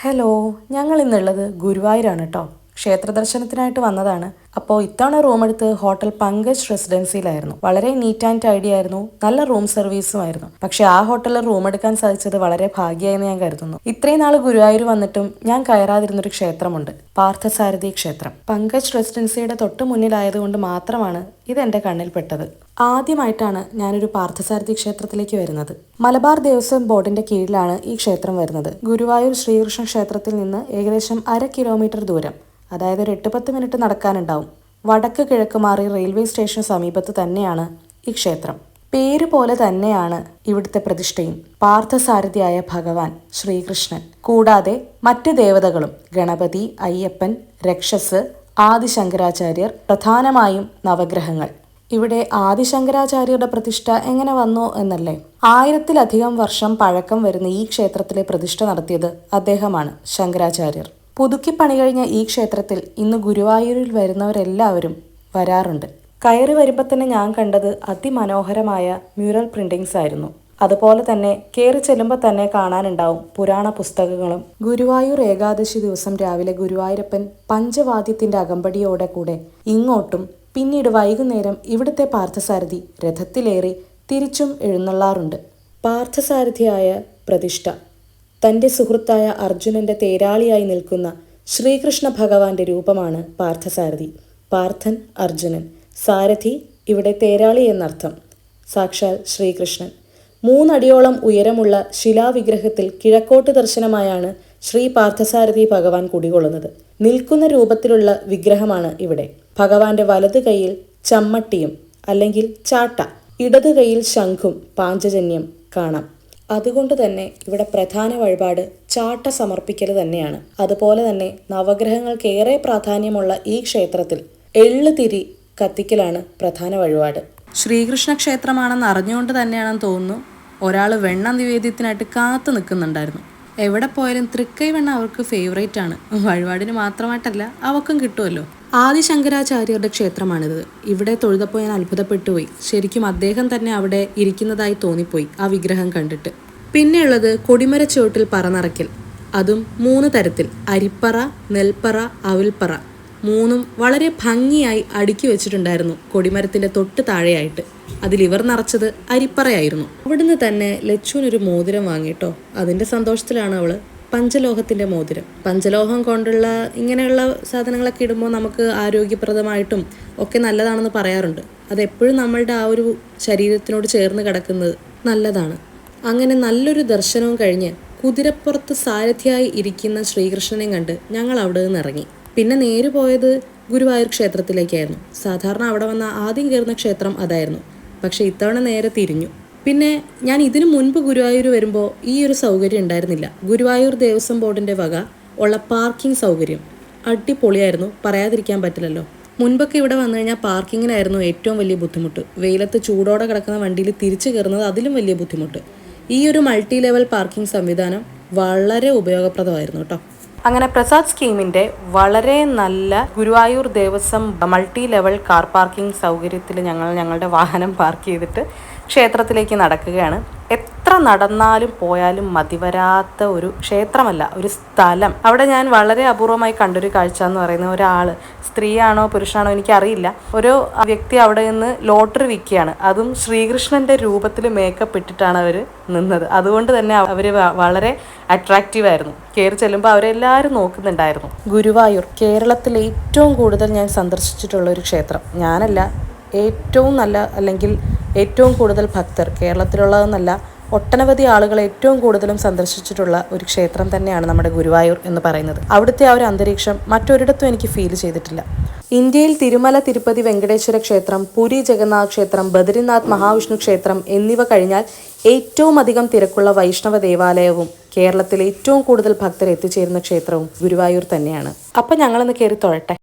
Hello ഞങ്ങൾ ഇന്നുള്ളത് ഗുരുവായൂരാണ് കേട്ടോ ക്ഷേത്ര ദർശനത്തിനായിട്ട് വന്നതാണ്. അപ്പോൾ ഇത്തവണ റൂം എടുത്ത് ഹോട്ടൽ പങ്കജ് റെസിഡൻസിയിലായിരുന്നു. വളരെ നീറ്റ് ആൻഡ് ടൈഡി ആയിരുന്നു. നല്ല റൂം സർവീസും ആയിരുന്നു. പക്ഷേ ആ ഹോട്ടലിൽ റൂം എടുക്കാൻ സാധിച്ചത് വളരെ ഭാഗ്യമായെന്ന് ഞാൻ കരുതുന്നു. ഇത്രയും നാൾ ഗുരുവായൂർ വന്നിട്ടും ഞാൻ കയറാതിരുന്നൊരു ക്ഷേത്രമുണ്ട്. പാർത്ഥസാരഥി ക്ഷേത്രം. പങ്കജ് റെസിഡൻസിയുടെ തൊട്ട് മുന്നിലായതുകൊണ്ട് മാത്രമാണ് ഇത് എന്റെ കണ്ണിൽപ്പെട്ടത്. ആദ്യമായിട്ടാണ് ഞാനൊരു പാർത്ഥസാരഥി ക്ഷേത്രത്തിലേക്ക് വരുന്നത്. മലബാർ ദേവസ്വം ബോർഡിന്റെ കീഴിലാണ് ഈ ക്ഷേത്രം വരുന്നത്. ഗുരുവായൂർ ശ്രീകൃഷ്ണ ക്ഷേത്രത്തിൽ നിന്ന് ഏകദേശം അര കിലോമീറ്റർ ദൂരം. അതായത് ഒരു എട്ട് പത്ത് മിനിറ്റ് നടക്കാനുണ്ടാവും. വടക്ക് കിഴക്ക് മാറി റെയിൽവേ സ്റ്റേഷന് സമീപത്ത് തന്നെയാണ് ഈ ക്ഷേത്രം. പേര് പോലെ തന്നെയാണ് ഇവിടുത്തെ പ്രതിഷ്ഠയും. പാർത്ഥസാരഥിയായ ഭഗവാൻ ശ്രീകൃഷ്ണൻ. കൂടാതെ മറ്റ് ദേവതകളും ഗണപതി അയ്യപ്പൻ രക്ഷസ് ആദിശങ്കരാചാര്യർ പ്രധാനമായും നവഗ്രഹങ്ങൾ. ഇവിടെ ആദിശങ്കരാചാര്യരുടെ പ്രതിഷ്ഠ എങ്ങനെ വന്നു എന്നല്ലേ? ആയിരത്തിലധികം വർഷം പഴക്കം വരുന്ന ഈ ക്ഷേത്രത്തിലെ പ്രതിഷ്ഠ നടത്തിയത് അദ്ദേഹമാണ് ശങ്കരാചാര്യർ. പുതുക്കി പണി കഴിഞ്ഞ ഈ ക്ഷേത്രത്തിൽ ഇന്ന് ഗുരുവായൂരിൽ വരുന്നവരെല്ലാവരും വരാറുണ്ട്. കയറി വരുമ്പോൾ തന്നെ ഞാൻ കണ്ടത് അതിമനോഹരമായ മ്യൂറൽ പ്രിന്റിങ്സ് ആയിരുന്നു. അതുപോലെ തന്നെ കയറി ചെല്ലുമ്പോൾ തന്നെ കാണാനുണ്ടാവും പുരാണ പുസ്തകങ്ങളും. ഗുരുവായൂർ ഏകാദശി ദിവസം രാവിലെ ഗുരുവായൂരപ്പൻ പഞ്ചവാദ്യത്തിന്റെ അകമ്പടിയോടെ കൂടെ ഇങ്ങോട്ടും പിന്നീട് വൈകുന്നേരം ഇവിടുത്തെ പാർത്ഥസാരഥി രഥത്തിലേറി തിരിച്ചും എഴുന്നള്ളാറുണ്ട്. പാർത്ഥസാരഥിയായ പ്രതിഷ്ഠ. തന്റെ സുഹൃത്തായ അർജുനന്റെ തേരാളിയായി നിൽക്കുന്ന ശ്രീകൃഷ്ണ ഭഗവാന്റെ രൂപമാണ് പാർത്ഥസാരഥി. പാർത്ഥൻ അർജുനൻ. സാരഥി ഇവിടെ തേരാളി എന്നർത്ഥം. സാക്ഷാൽ ശ്രീകൃഷ്ണൻ. മൂന്നടിയോളം ഉയരമുള്ള ശിലാവിഗ്രഹത്തിൽ കിഴക്കോട്ട് ദർശനമായാണ് ശ്രീ പാർത്ഥസാരഥി ഭഗവാൻ കുടികൊള്ളുന്നത്. നിൽക്കുന്ന രൂപത്തിലുള്ള വിഗ്രഹമാണ് ഇവിടെ. ഭഗവാന്റെ വലത് കൈയിൽ ചമ്മട്ടിയും അല്ലെങ്കിൽ ചാട്ട ഇടതു കൈയിൽ ശംഖും പാഞ്ചജന്യം കാണാം. അതുകൊണ്ട് തന്നെ ഇവിടെ പ്രധാന വഴിപാട് ചാട്ട സമർപ്പിക്കൽ തന്നെയാണ്. അതുപോലെ തന്നെ നവഗ്രഹങ്ങൾക്ക് ഏറെ പ്രാധാന്യമുള്ള ഈ ക്ഷേത്രത്തിൽ എള്ള് തിരി കത്തിക്കലാണ് പ്രധാന വഴിപാട്. ശ്രീകൃഷ്ണ ക്ഷേത്രമാണെന്ന് അറിഞ്ഞുകൊണ്ട് തന്നെയാണെന്ന് തോന്നുന്നു. ഒരാൾ വെണ്ണ നിവേദ്യത്തിനായിട്ട് കാത്തു നിൽക്കുന്നുണ്ടായിരുന്നു. എവിടെ പോയാലും തൃക്കൈ വെണ്ണ അവർക്ക് ഫേവറേറ്റ് ആണ്. വഴിപാടിന് മാത്രമായിട്ടല്ല അവക്കും കിട്ടുമല്ലോ. ആദി ശങ്കരാചാര്യരുടെ ക്ഷേത്രമാണിത്. ഇവിടെ തൊഴുതപ്പോൾ ഞാൻ അത്ഭുതപ്പെട്ടുപോയി. ശരിക്കും അദ്ദേഹം തന്നെ അവിടെ ഇരിക്കുന്നതായി തോന്നിപ്പോയി ആ വിഗ്രഹം കണ്ടിട്ട്. പിന്നെയുള്ളത് കൊടിമര ചുവട്ടിൽ പറനിറക്കൽ അതും മൂന്ന് തരത്തിൽ. അരിപ്പറ നെൽപ്പറ അവിൽപ്പറ. മൂന്നും വളരെ ഭംഗിയായി അടുക്കി വെച്ചിട്ടുണ്ടായിരുന്നു കൊടിമരത്തിന്റെ തൊട്ട് താഴെയായിട്ട്. അതിൽ ഇവർ നിറച്ചത് അരിപ്പറയായിരുന്നു. അവിടുന്ന് തന്നെ ലച്ചുവിനൊരു മോതിരം വാങ്ങിയിട്ടോ അതിന്റെ സന്തോഷത്തിലാണ് അവൾ. പഞ്ചലോഹത്തിന്റെ മോതിരം. പഞ്ചലോഹം കൊണ്ടുള്ള ഇങ്ങനെയുള്ള സാധനങ്ങളൊക്കെ ഇടുമ്പോൾ നമുക്ക് ആരോഗ്യപ്രദമായിട്ടും ഒക്കെ നല്ലതാണെന്ന് പറയാറുണ്ട്. അതെപ്പോഴും നമ്മളുടെ ആ ഒരു ശരീരത്തിനോട് ചേർന്ന് കിടക്കുന്നത് നല്ലതാണ്. അങ്ങനെ നല്ലൊരു ദർശനവും കഴിഞ്ഞ് കുതിരപ്പുറത്ത് സാരഥിയായി ഇരിക്കുന്ന ശ്രീകൃഷ്ണനെ കണ്ട് ഞങ്ങൾ അവിടെ നിന്ന് ഇറങ്ങി. പിന്നെ നേര് പോയത് ഗുരുവായൂർ ക്ഷേത്രത്തിലേക്കായിരുന്നു. സാധാരണ അവിടെ വന്ന ആദ്യം കയറുന്ന ക്ഷേത്രം അതായിരുന്നു. പക്ഷേ ഇത്തവണ നേരെ തിരിഞ്ഞു. പിന്നെ ഞാൻ ഇതിനു മുൻപ് ഗുരുവായൂർ വരുമ്പോൾ ഈ ഒരു സൗകര്യം ഉണ്ടായിരുന്നില്ല. ഗുരുവായൂർ ദേവസ്വം ബോർഡിന്റെ വക ഉള്ള പാർക്കിംഗ് സൗകര്യം. അടിപൊളിയായിരുന്നു. പറയാതിരിക്കാൻ പറ്റില്ലല്ലോ. മുൻപൊക്കെ ഇവിടെ വന്നു കഴിഞ്ഞാൽ പാർക്കിങ്ങിനായിരുന്നു ഏറ്റവും വലിയ ബുദ്ധിമുട്ട്. വെയിലത്ത് ചൂടോടെ കിടക്കുന്ന വണ്ടിയിൽ തിരിച്ചു കയറുന്നത് അതിലും വലിയ ബുദ്ധിമുട്ട്. ഈ ഒരു മൾട്ടി ലെവൽ പാർക്കിംഗ് സംവിധാനം വളരെ ഉപയോഗപ്രദമായിരുന്നു കേട്ടോ. അങ്ങനെ പ്രസാദ് സ്കീമിന്റെ വളരെ നല്ല Guruvayur Devaswom multi level car parking സൗകര്യത്തിൽ ഞങ്ങൾ ഞങ്ങളുടെ വാഹനം പാർക്ക് ചെയ്തിട്ട് ക്ഷേത്രത്തിലേക്ക് നടക്കുകയാണ്. എത്ര നടന്നാലും പോയാലും മതിവരാത്ത ഒരു ക്ഷേത്രമല്ല ഒരു സ്ഥലം. അവിടെ ഞാൻ വളരെ അപൂർവമായി കണ്ടൊരു കാഴ്ച എന്ന് പറയുന്ന ഒരാൾ സ്ത്രീയാണോ പുരുഷനാണോ എനിക്കറിയില്ല. ഒരു വ്യക്തി അവിടെ നിന്ന് ലോട്ടറി വിൽക്കുകയാണ്. അതും ശ്രീകൃഷ്ണന്റെ രൂപത്തിൽ മേക്കപ്പ് ഇട്ടിട്ടാണ് അവർ നിന്നത്. അതുകൊണ്ട് തന്നെ അവർ വളരെ അട്രാക്റ്റീവ് ആയിരുന്നു. കയറി ചെല്ലുമ്പോൾ അവരെല്ലാവരും നോക്കുന്നുണ്ടായിരുന്നു. ഗുരുവായൂർ കേരളത്തിൽ ഏറ്റവും കൂടുതൽ ഞാൻ സന്ദർശിച്ചിട്ടുള്ള ഒരു ക്ഷേത്രം. ഞാനല്ല ഏറ്റവും നല്ല അല്ലെങ്കിൽ ഏറ്റവും കൂടുതൽ ഭക്തർ കേരളത്തിലുള്ളതെന്നല്ല ഒട്ടനവധി ആളുകൾ ഏറ്റവും കൂടുതലും സന്ദർശിച്ചിട്ടുള്ള ഒരു ക്ഷേത്രം തന്നെയാണ് നമ്മുടെ ഗുരുവായൂർ എന്ന് പറയുന്നത്. അവിടുത്തെ ആ ഒരു അന്തരീക്ഷം മറ്റൊരിടത്തും എനിക്ക് ഫീൽ ചെയ്തിട്ടില്ല. ഇന്ത്യയിൽ തിരുമല തിരുപ്പതി വെങ്കടേശ്വര ക്ഷേത്രം പുരി ജഗന്നാഥ് ക്ഷേത്രം ബദ്രിനാഥ് മഹാവിഷ്ണു ക്ഷേത്രം എന്നിവ കഴിഞ്ഞാൽ ഏറ്റവും അധികം തിരക്കുള്ള വൈഷ്ണവ ദേവാലയവും കേരളത്തിലെ ഏറ്റവും കൂടുതൽ ഭക്തരെ എത്തിച്ചേരുന്ന ക്ഷേത്രവും ഗുരുവായൂർ തന്നെയാണ്. അപ്പം ഞങ്ങളൊന്ന് കയറി തൊഴട്ടെ.